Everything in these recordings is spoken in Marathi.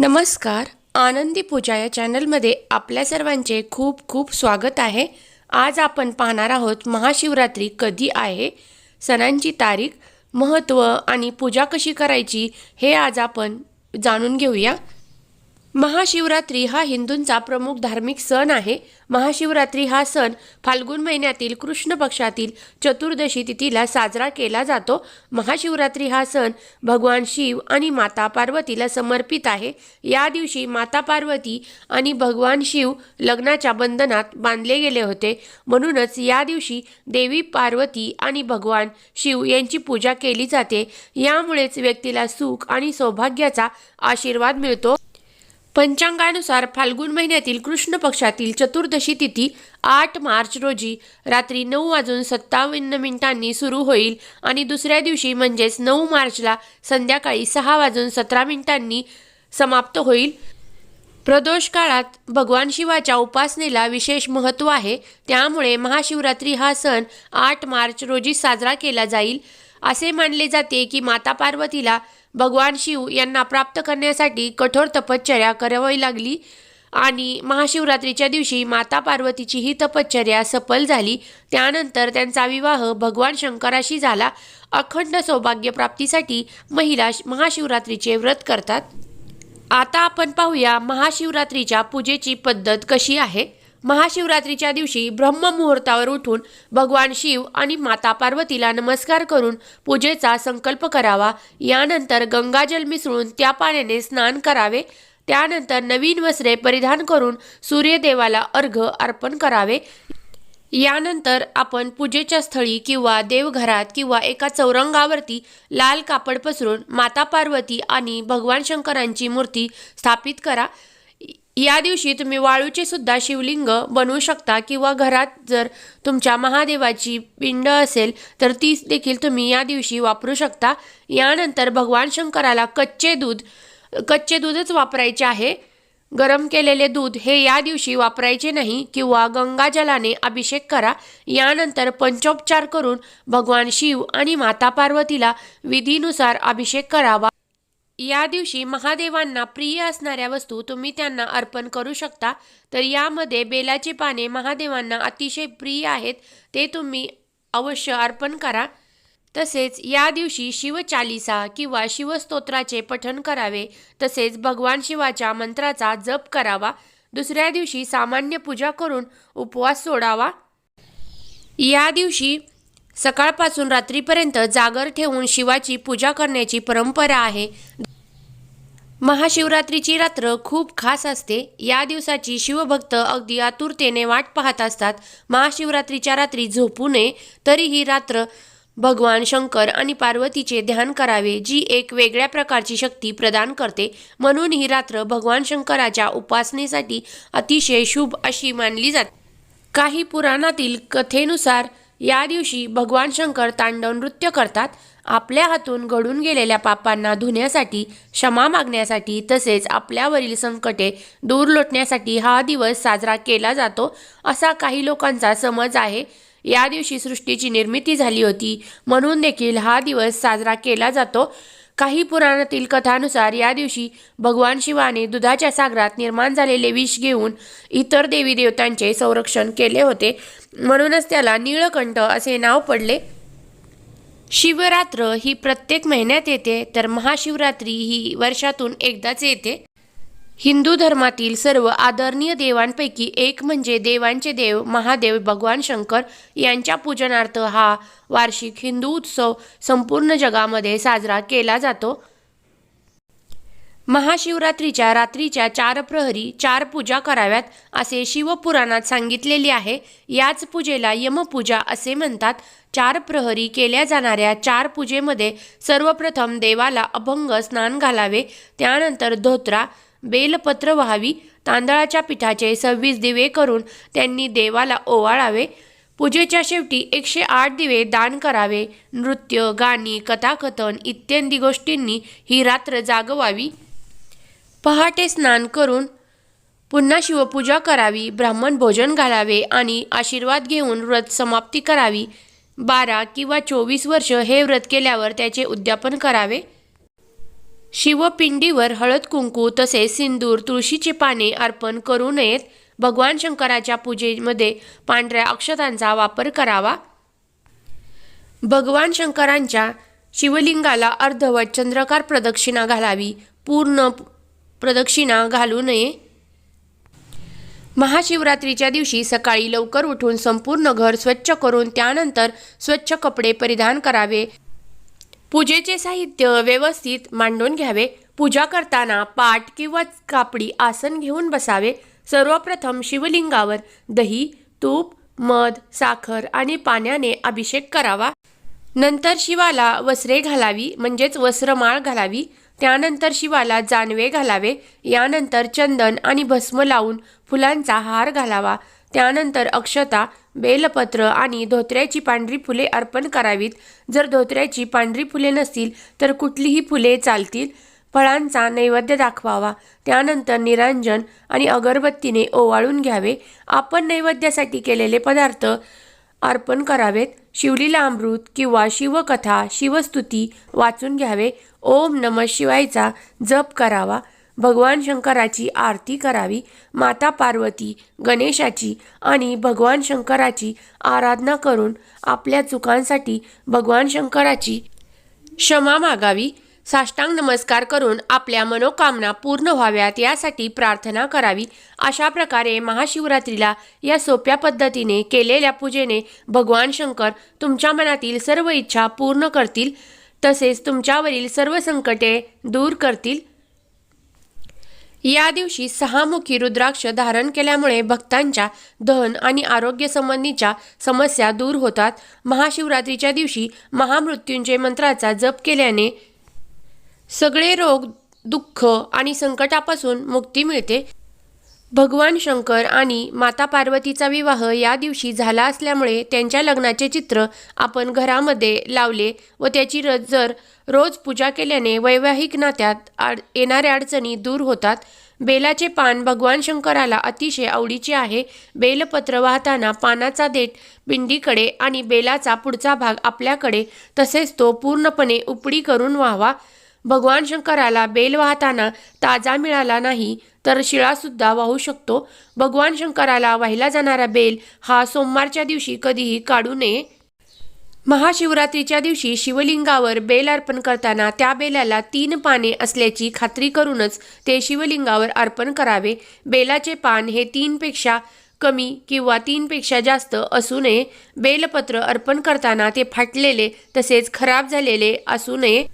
नमस्कार आनंदी पूजा या चॅनलमध्ये आपल्या सर्वांचे खूप खूप स्वागत आहे. आज आपण पाहणार आहोत महाशिवरात्री कधी आहे सणांची तारीख महत्त्व आणि पूजा कशी करायची हे आज आपण जाणून घेऊया. महाशिवरात्री हा हिंदूंचा प्रमुख धार्मिक सण आहे. महाशिवरात्री हा सण फाल्गुन महिन्यातील कृष्ण पक्षातील चतुर्दशी तिथीला साजरा केला जातो. महाशिवरात्री हा सण भगवान शिव आणि माता पार्वतीला समर्पित आहे. या दिवशी माता पार्वती आणि भगवान शिव लग्नाच्या बंधनात बांधले गेले होते. म्हणूनच या दिवशी देवी पार्वती आणि भगवान शिव यांची पूजा केली जाते. यामुळेच व्यक्तीला सुख आणि सौभाग्याचा आशीर्वाद मिळतो. पंचांगानुसार फाल्गुन महिन्यातील कृष्ण पक्षातील चतुर्दशी तिथी आठ मार्च रोजी रात्री नऊ वाजून सत्तावन्न मिनिटांनी सुरू होईल आणि दुसऱ्या दिवशी म्हणजेच नऊ मार्चला संध्याकाळी सहा वाजून सतरा मिनिटांनी समाप्त होईल. प्रदोष काळात भगवान शिवाच्या उपासनेला विशेष महत्त्व आहे. त्यामुळे महाशिवरात्री हा सण आठ मार्च रोजी साजरा केला जाईल. असे मानले जाते की माता पार्वतीला भगवान शिव यांना प्राप्त करण्यासाठी कठोर तपश्चर्या करावी लागली आणि महाशिवरात्रीच्या दिवशी माता पार्वतीची ही तपश्चर्या सफल झाली. त्यानंतर त्यांचा विवाह भगवान शंकराशी झाला. अखंड सौभाग्य प्राप्तीसाठी महिला महाशिवरात्रीचे व्रत करतात. आता आपण पाहूया महाशिवरात्रीच्या पूजेची पद्धत कशी आहे. महाशिवरात्रीच्या दिवशी ब्रह्ममुहूर्तावर उठून भगवान शिव आणि माता पार्वतीला नमस्कार करून पूजेचा संकल्प करावा. यानंतर गंगाजल मिसळून त्या पाण्याने स्नान करावे. त्यानंतर नवीन वस्त्रे परिधान करून सूर्यदेवाला अर्घ अर्पण करावे. यानंतर आपण पूजेच्या स्थळी किंवा देवघरात किंवा एका चौरंगावरती लाल कापड पसरून माता पार्वती आणि भगवान शंकरांची मूर्ती स्थापित करा. या दिवशी तुम्ही वाळूचे सुद्धा शिवलिंग बनवू शकता किंवा घरात जर तुमच्या महादेवाची पिंड असेल तर ती देखील तुम्ही या दिवशी वापरू शकता. यानंतर भगवान शंकराला कच्चे दूध कच्चे दूधच वापरायचे आहे. गरम केलेले दूध हे या दिवशी वापरायचे नाही किंवा गंगाजलाने अभिषेक करा. यानंतर पंचोपचार करून भगवान शिव आणि माता पार्वतीला विधीनुसार अभिषेक करावा. या दिवशी महादेवांना प्रिय असणाऱ्या वस्तू तुम्ही त्यांना अर्पण करू शकता. तर यामध्ये बेलाची पाने महादेवांना अतिशय प्रिय आहेत. ते तुम्ही अवश्य अर्पण करा. तसेच या दिवशी शिवचालिसा किंवा शिवस्तोत्राचे पठण करावे. तसेच भगवान शिवाच्या मंत्राचा जप करावा. दुसऱ्या दिवशी सामान्य पूजा करून उपवास सोडावा. या दिवशी सकाळपासून रात्रीपर्यंत जागर ठेवून शिवाची पूजा करण्याची परंपरा आहे. महाशिवरात्रीची रात्र खूप खास असते. या दिवसाची शिवभक्त अगदी आतुरतेने वाट पाहत असतात. महाशिवरात्रीच्या रात्री झोपू नये तरी ही रात्र भगवान शंकर आणि पार्वतीचे ध्यान करावे जी एक वेगळ्या प्रकारची शक्ती प्रदान करते. म्हणून ही रात्र भगवान शंकराच्या उपासनेसाठी अतिशय शुभ अशी मानली जाते. काही पुराणातील कथेनुसार या दिवशी भगवान शंकर तांडव नृत्य करतात. आपल्या हातून घडून गेलेल्या पापांना धुण्यासाठी क्षमा मागण्यासाठी तसेच आपल्यावरील संकटे दूर लोटण्यासाठी हा दिवस साजरा केला जातो असा काही लोकांचा समज आहे. या दिवशी सृष्टीची निर्मिती झाली होती म्हणून देखील हा दिवस साजरा केला जातो. काही पुराणातील कथानुसार या दिवशी भगवान शिवाने दुधाच्या सागरात निर्माण झालेले विष घेऊन इतर देवी देवतांचे संरक्षण केले होते. म्हणूनच त्याला नीळकंठ असे नाव पडले. शिवरात्र ही प्रत्येक महिन्यात येते तर महाशिवरात्री ही वर्षातून एकदाच येते. हिंदू धर्मातील सर्व आदरणीय देवांपैकी एक म्हणजे देवांचे देव महादेव भगवान शंकर यांच्या पूजनार्थ हा वार्षिक हिंदू उत्सव संपूर्ण जगामध्ये साजरा केला जातो. महाशिवरात्रीच्या रात्रीच्या चार प्रहरी चार पूजा कराव्यात असे शिवपुराणात सांगितलेले आहे. याच पूजेला यमपूजा असे म्हणतात. चार प्रहरी केल्या जाणाऱ्या चार पूजेमध्ये सर्वप्रथम देवाला अभंग स्नान घालावे त्यानंतर धोत्रा बेलपत्र व्हावी तांदळाच्या पिठाचे सव्वीस दिवे करून त्यांनी देवाला ओवाळावे पूजेच्या शेवटी एकशे आठ दिवे दान करावे नृत्य गाणी कथाकथन इत्यादी गोष्टींनी ही रात्र जागवावी. पहाटे स्नान करून पुन्हा शिवपूजा करावी ब्राह्मण भोजन घालावे आणि आशीर्वाद घेऊन व्रत समाप्ती करावी. बारा किंवा चोवीस वर्ष हे व्रत केल्यावर त्याचे उद्यापन करावे. शिवपिंडीवर हळद कुंकू तसेच सिंदूर तुळशीची पाने अर्पण करू नयेत. भगवान शंकराच्या पूजेमध्ये पांढऱ्या अक्षतांचा वापर करावा. भगवान शंकरांच्या शिवलिंगाला अर्धवट चंद्रकार प्रदक्षिणा घालावी पूर्ण प्रदक्षिणा घालू नये. महाशिवरात्रीच्या दिवशी सकाळी लवकर उठून संपूर्ण घर स्वच्छ करून त्यानंतर स्वच्छ कपडे परिधान करावे. पूजेचे साहित्य व्यवस्थित मांडून घ्यावे. पूजा करताना पाट किंवा कापडी आसन घेऊन बसावे. सर्वप्रथम शिवलिंगावर दही तूप मध साखर आणि पाण्याने अभिषेक करावा. नंतर शिवाला वस्त्रे घालावी म्हणजेच वस्त्रमाळ घालावी. त्यानंतर शिवाला जानवे घालावे. यानंतर चंदन आणि भस्म लावून फुलांचा हार घालावा. त्यानंतर अक्षता बेलपत्र आणि धोत्र्याची पांढरी फुले अर्पण करावीत. जर धोत्र्याची पांढरी फुले नसतील तर कुठलीही फुले चालतील. फळांचा नैवेद्य दाखवावा. त्यानंतर निरांजन आणि अगरबत्तीने ओवाळून घ्यावे. आपण नैवेद्यासाठी केलेले पदार्थ अर्पण करावेत. शिवलीला अमृत किंवा शिवकथा शिवस्तुती वाचून घ्यावे. ओम नम शिवायचा जप करावा. भगवान शंकराची आरती करावी माता पार्वती गणेशाची आणि भगवान शंकराची आराधना करून आपल्या चुकांसाठी भगवान शंकराची क्षमा मागावी. साष्टांग नमस्कार करून आपल्या मनोकामना पूर्ण व्हाव्यात यासाठी प्रार्थना करावी. अशा प्रकारे महाशिवरात्रीला या सोप्या पद्धतीने केलेल्या पूजेने भगवान शंकर तुमच्या मनातील सर्व इच्छा पूर्ण करतील. तसेच तुमच्यावरील सर्व संकटे दूर करतील. या दिवशी सहामुखी रुद्राक्ष धारण केल्यामुळे भक्तांच्या धन आणि आरोग्य संबंधीच्या समस्या दूर होतात. महाशिवरात्रीच्या दिवशी महामृत्युंजय मंत्राचा जप केल्याने सगळे रोग दुःख आणि संकटापासून मुक्ती मिळते. भगवान शंकर आणि माता पार्वतीचा विवाह या दिवशी झाला असल्यामुळे त्यांच्या लग्नाचे चित्र आपण घरामध्ये लावले व त्याची र जर रोज पूजा केल्याने वैवाहिक नात्यात आड येणाऱ्या अडचणी दूर होतात. बेलाचे पान भगवान शंकराला अतिशय आवडीचे आहे. बेलपत्र वाहताना पानाचा देठ बिंडीकडे आणि बेलाचा पुढचा भाग आपल्याकडे तसेच तो पूर्णपणे उपडी करून व्हावा. भगवान शंकराला बेल वाहताना ताजा मिळाला नाही तर शिळासुद्धा वाहू शकतो. भगवान शंकराला वाहिला जाणारा बेल हा सोमवारच्या दिवशी कधीही काढू नये. महाशिवरात्रीच्या दिवशी शिवलिंगावर बेल अर्पण करताना त्या बेलाला तीन पाने असल्याची खात्री करूनच ते शिवलिंगावर अर्पण करावे. बेलाचे पान हे तीनपेक्षा कमी किंवा तीनपेक्षा जास्त असू नये. बेलपत्र अर्पण करताना ते फाटलेले तसेच खराब झालेले असू नये.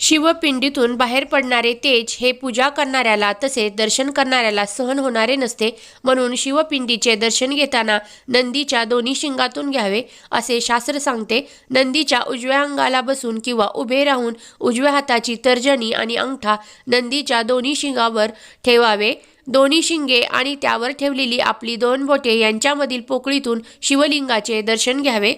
शिवपिंडीतून बाहेर पडणारे तेज हे पूजा करणाऱ्याला तसेच दर्शन करणाऱ्याला सहन होणारे नसते म्हणून शिवपिंडीचे दर्शन घेताना नंदीच्या दोन्ही शिंगातून घ्यावे असे शास्त्र सांगते. नंदीच्या उजव्या अंगाला बसून किंवा उभे राहून उजव्या हाताची तर्जनी आणि अंगठा नंदीच्या दोन्ही शिंगावर ठेवावे. दोन्ही शिंगे आणि त्यावर ठेवलेली आपली दोन बोटे यांच्यामधील पोकळीतून शिवलिंगाचे दर्शन घ्यावे.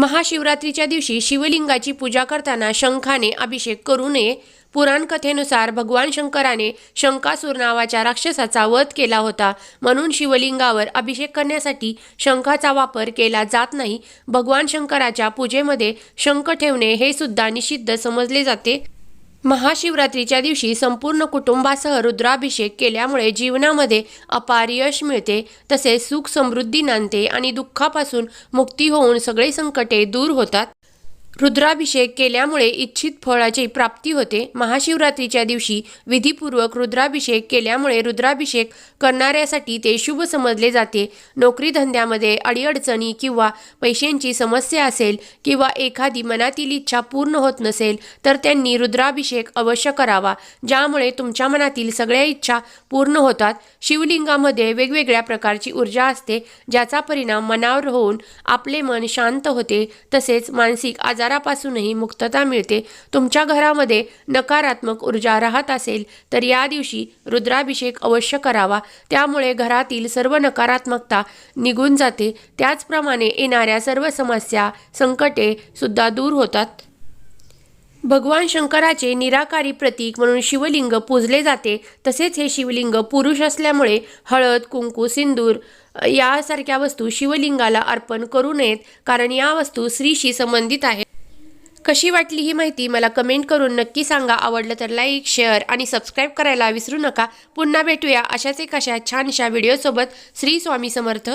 महाशिवरात्रीच्या दिवशी शिवलिंगाची पूजा करताना शंखाने अभिषेक करू नये. पुराण कथेनुसार भगवान शंकराने शंकासूर नावाच्या राक्षसाचा वध केला होता. म्हणून शिवलिंगावर अभिषेक करण्यासाठी शंखाचा वापर केला जात नाही. भगवान शंकराच्या पूजेमध्ये शंख ठेवणे हे सुद्धा निषिद्ध समजले जाते. महाशिवरात्रीच्या दिवशी संपूर्ण कुटुंबासह रुद्राभिषेक केल्यामुळे जीवनामध्ये अपार यश मिळते. तसेच सुख समृद्धी नांदते आणि दुःखापासून मुक्ती होऊन सगळे संकटे दूर होतात. रुद्राभिषेक केल्यामुळे इच्छित फळाची प्राप्ती होते. महाशिवरात्रीच्या दिवशी विधीपूर्वक रुद्राभिषेक केल्यामुळे रुद्राभिषेक करणाऱ्यासाठी ते शुभ समजले जाते. नोकरी धंद्यामध्ये अडीअडचणी किंवा पैशांची समस्या असेल किंवा एखादी मनातील इच्छा पूर्ण होत नसेल तर त्यांनी रुद्राभिषेक अवश्य करावा ज्यामुळे तुमच्या मनातील सगळ्या इच्छा पूर्ण होतात. शिवलिंगामध्ये वेगवेगळ्या प्रकारची ऊर्जा असते ज्याचा परिणाम मनावर होऊन आपले मन शांत होते. तसेच मानसिक आजार आजारापासूनही मुक्तता मिळते. तुमच्या घरामध्ये नकारात्मक ऊर्जा राहत असेल तर या दिवशी रुद्राभिषेक अवश्य करावा. त्यामुळे घरातील सर्व नकारात्मकता निघून जाते. त्याचप्रमाणे येणाऱ्या सर्व समस्या संकटे सुद्धा दूर होतात. भगवान शंकराचे निराकारी प्रतीक म्हणून शिवलिंग पूजले जाते. तसेच हे शिवलिंग पुरुष असल्यामुळे हळद कुंकू सिंदूर यासारख्या वस्तू शिवलिंगाला अर्पण करू नयेत. कारण या वस्तू स्त्रीशी संबंधित आहेत. कशी वाटली ही माहिती मला कमेंट करून नक्की सांगा. आवडलं तर लाईक शेअर आणि सबस्क्राईब करायला विसरू नका. पुन्हा भेटूया अशाच एक अशा छानशा व्हिडिओसोबत श्री स्वामी समर्थ.